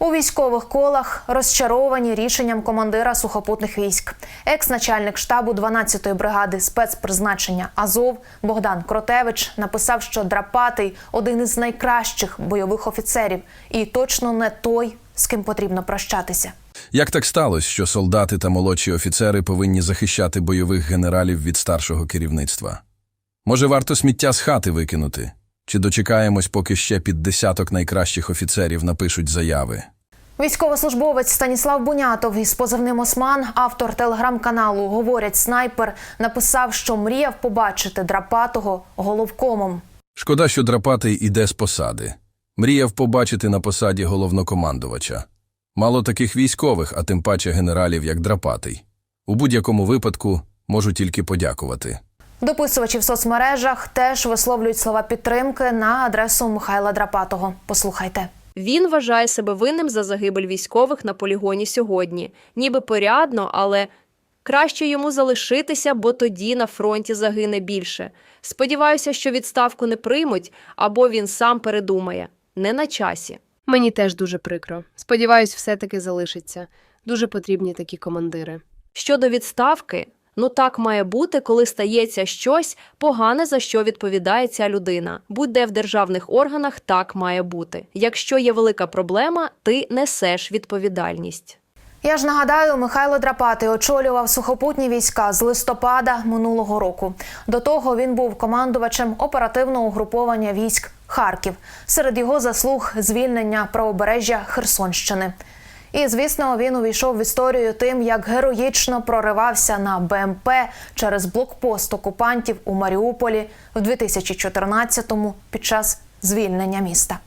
У військових колах розчаровані рішенням командира сухопутних військ. Екс-начальник штабу 12-ї бригади спецпризначення Азов Богдан Кротевич написав, що Драпатий один із найкращих бойових офіцерів і точно не той, з ким потрібно прощатися. Як так сталося, що солдати та молодші офіцери повинні захищати бойових генералів від старшого керівництва? Може, варто сміття з хати викинути? Чи дочекаємось, поки ще під десяток найкращих офіцерів напишуть заяви? Військовослужбовець Станіслав Бунятов із позивним Осман, автор телеграм-каналу Говорять снайпер, написав, що мріяв побачити драпатого головкомом. Шкода, що драпатий іде з посади. Мріяв побачити на посаді головнокомандувача. Мало таких військових, а тим паче генералів, як драпатий. У будь-якому випадку можу тільки подякувати. Дописувачі в соцмережах теж висловлюють слова підтримки на адресу Михайла Драпатого. Послухайте. Він вважає себе винним за загибель військових на полігоні сьогодні. Ніби порядно, але краще йому залишитися, бо тоді на фронті загине більше. Сподіваюся, що відставку не приймуть, або він сам передумає. Не на часі. Мені теж дуже прикро. Сподіваюсь, все-таки залишиться. Дуже потрібні такі командири. Щодо відставки, ну так має бути, коли стається щось погане, за що відповідає ця людина. Будь-де в державних органах так має бути. Якщо є велика проблема, ти несеш відповідальність. Я ж нагадаю, Михайло Драпатий очолював сухопутні війська з листопада минулого року. До того він був командувачем оперативного угруповання військ Харків. Серед його заслуг звільнення правобережжя Херсонщини. І звісно, він увійшов в історію тим, як героїчно проривався на БМП через блокпост окупантів у Маріуполі в 2014-му під час звільнення міста.